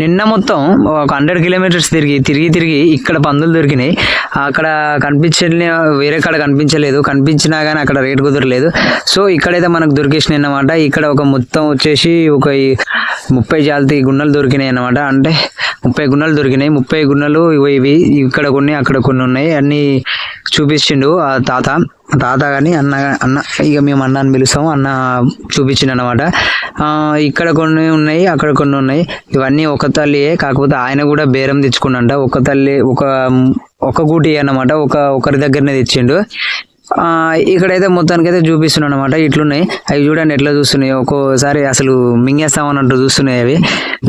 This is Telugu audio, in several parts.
నిన్న మొత్తం ఒక హండ్రెడ్ కిలోమీటర్స్ తిరిగి తిరిగి తిరిగి ఇక్కడ పందులు దొరికినాయి. అక్కడ కనిపించిన వేరే కాడ కనిపించలేదు. కనిపించినా కానీ అక్కడ రేట్ కుదరలేదు. సో ఇక్కడైతే మనకు దొరికేసినాయి అన్నమాట. ఇక్కడ ఒక మొత్తం వచ్చేసి ఒక ముప్పై జాతి గున్నలు దొరికినాయి అన్నమాట. అంటే ముప్పై గున్నలు దొరికినాయి. ముప్పై గున్నలు ఇవి ఇవి ఇక్కడ కొన్ని అక్కడ కొన్ని ఉన్నాయి. అన్నీ చూపించిండు ఆ తాత. తాత కానీ అన్న అన్న ఇక మేము అన్న అని పిలుస్తాము అన్న చూపించిండు అనమాట ఇక్కడ కొన్ని ఉన్నాయి అక్కడ కొన్ని ఉన్నాయి. ఇవన్నీ ఒక తల్లియే కాకపోతే ఆయన కూడా బేరం తెచ్చుకున్నంట. ఒక తల్లి ఒక ఒక గూటి అన్నమాట ఒక ఒకరి దగ్గరనే తెచ్చిండు. ఇక్కడైతే మొత్తానికి అయితే చూపిస్తున్నాను అనమాట ఇట్లున్నాయి. అవి చూడండి ఎట్లా చూస్తున్నాయి. ఒక్కోసారి అసలు మింగేస్తామన్నట్టు చూస్తున్నాయి అవి.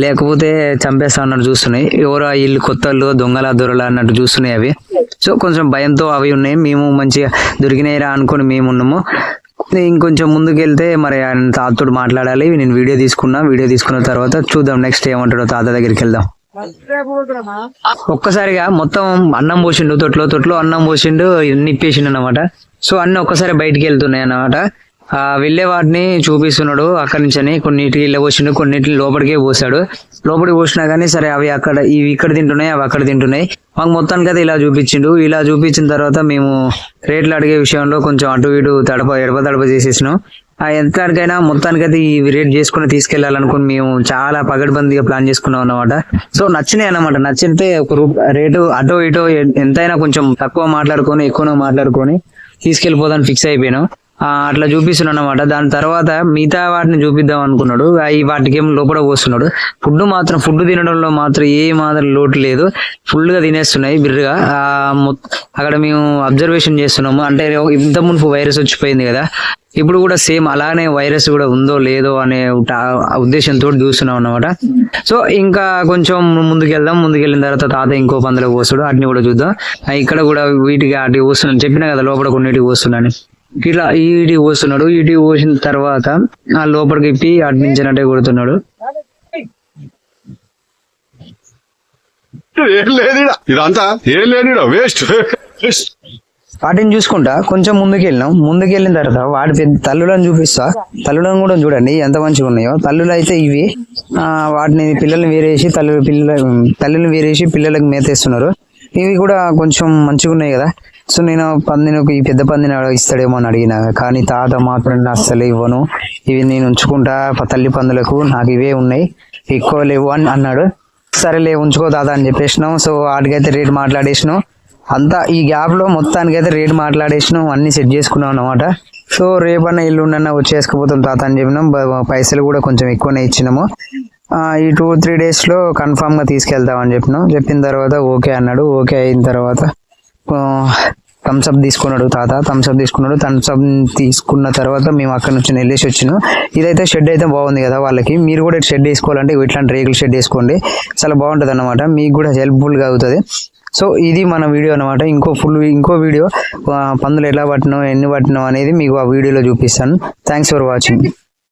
లేకపోతే చంపేస్తామన్నట్టు చూస్తున్నాయి. ఎవరో ఇల్లు కొత్తలు దొంగల దొరల అన్నట్టు చూస్తున్నాయి అవి. సో కొంచెం భయంతో అవి ఉన్నాయి. మేము మంచిగా దొరికినాయిరా అనుకుని మేము ఉన్నాము. ఇంకొంచెం ముందుకెళ్తే మరి ఆయన తాతతో మాట్లాడాలి. నేను వీడియో తీసుకున్నా. వీడియో తీసుకున్న తర్వాత చూద్దాం నెక్స్ట్ ఏమంటాడో తాత దగ్గరికి వెళ్దాం. ఒక్కసారిగా మొత్తం అన్నం పోసిండు తొట్లో తొట్లో అన్నం పోసిండు నిప్పేసిండు అనమాట సో అన్ని ఒక్కసారి బయటికి వెళ్తున్నాయి అన్నమాట. వెళ్ళే వాటిని చూపిస్తున్నాడు అక్కడి నుంచి కొన్నిటికి ఇళ్ళ పోసిండు కొన్నిటిని లోపలికే పోసాడు. లోపలికి పోసినా కానీ సరే అవి అక్కడ ఇవి ఇక్కడ తింటున్నాయి అవి అక్కడ తింటున్నాయి. మాకు మొత్తానికి అయితే ఇలా చూపించిండు. ఇలా చూపించిన తర్వాత మేము రేట్లు అడిగే విషయంలో కొంచెం అటు ఇటు తడప ఎడప తడప చేసేసినాం. ఆ ఎంతకైనా మొత్తానికైతే ఈ రేట్ చేసుకుని తీసుకెళ్ళాలనుకుని మేము చాలా పగడ్బందీగా ప్లాన్ చేసుకున్నాం అన్నమాట. సో నచ్చినాయి అన్నమాట. నచ్చితే ఒక రేటు అటో ఇటో ఎంతైనా కొంచెం తక్కువ మాట్లాడుకొని ఎక్కువ మాట్లాడుకొని తీసుకెళ్ళిపోదాన్ని ఫిక్స్ అయిపోయినాం. అట్లా చూపిస్తున్నాడు అనమాట దాని తర్వాత మిగతా వాటిని చూపిద్దాం అనుకున్నాడు. అవి వాటికి ఏం లోపల పోస్తున్నాడు. ఫుడ్ మాత్రం ఫుడ్ తినడంలో మాత్రం ఏ మాత్రం లోటు లేదు. ఫుల్గా తినేస్తున్నాయి బిర్రుగా. అక్కడ మేము అబ్జర్వేషన్ చేస్తున్నాము. అంటే ఇంత మునుపు వైరస్ వచ్చిపోయింది కదా. ఇప్పుడు కూడా సేమ్ అలానే వైరస్ కూడా ఉందో లేదో అనే ఉద్దేశంతో చూస్తున్నాం అన్నమాట. సో ఇంకా కొంచెం ముందుకెళ్దాం. ముందుకెళ్ళిన తర్వాత తాత ఇంకో పందులో పోస్తాడు. వాటిని కూడా చూద్దాం. ఇక్కడ కూడా వీటికి వాటికి పోస్తున్నాను చెప్పిన కదా లోపల కొన్నిటికి పోస్తున్నాను ఇట్లా ఈటికి పోస్తున్నాడు ఈటికి పోసిన తర్వాత ఆ లోపలికి ఇప్పి అటు నుంచినట్టే కొడుతున్నాడు. ఈడ. ఇదంతా ఏం లేదు వేస్ట్ వాటిని చూసుకుంటా కొంచెం ముందుకు వెళ్ళినాం ముందుకు వెళ్ళిన తర్వాత వాటి పెద్ద తల్లులను చూపిస్తా. తల్లులను కూడా చూడండి ఎంత మంచిగా ఉన్నాయో. తల్లులు అయితే ఇవి. ఆ, వాటిని పిల్లల్ని వేరేసి తల్లు పిల్లల తల్లులను వేరేసి పిల్లలకు మేతేస్తున్నారు. ఇవి కూడా కొంచెం మంచిగా ఉన్నాయి కదా. సో నేను పందిని ఈ పెద్ద పందిని ఇస్తాడేమో అని అడిగిన. కానీ తాత మాత్రం అస్సలు ఇవ్వను. ఇవి నేను ఉంచుకుంటా తల్లి పందులకు. నాకు ఇవే ఉన్నాయి. ఎక్కువ లేవు అని అన్నాడు. సరేలే ఉంచుకో తాత అని చెప్పేసినాం. సో వాటికైతే రేట్ మాట్లాడేసినాం. అంతా ఈ గ్యాప్లో మొత్తానికైతే రేటు రేట్ మాట్లాడేసినాం. అన్ని సెట్ చేసుకున్నాం అనమాట సో రేపన్నా ఎల్లుండన్న వచ్చేసుకుపోతాం తాత అని చెప్పినాం. పైసలు కూడా కొంచెం ఎక్కువనే ఇచ్చినాము. ఈ టూ త్రీ డేస్లో కన్ఫామ్గా తీసుకెళ్తామని చెప్పినాం. చెప్పిన తర్వాత ఓకే అన్నాడు. ఓకే అయిన తర్వాత థమ్స్అప్ తీసుకున్నాడు తాత. థమ్స్అప్ తీసుకున్నాడు. థమ్స్అప్ తీసుకున్న తర్వాత మేము అక్కడ నుంచి వెళ్ళేసి వచ్చినాం. ఇదైతే షెడ్ అయితే బాగుంది కదా వాళ్ళకి. మీరు కూడా షెడ్ వేసుకోవాలంటే ఇట్లాంటి రేకులు షెడ్ వేసుకోండి. చాలా బాగుంటుంది అనమాట మీకు కూడా హెల్ప్ఫుల్గా అవుతుంది. సో ఇది మన వీడియో అనమాట ఇంకో ఫుల్ ఇంకో వీడియో పందులు ఎలా పట్టినాం ఎన్ని పట్టినాం అనేది మీకు ఆ వీడియోలో చూపిస్తాను. Thanks for watching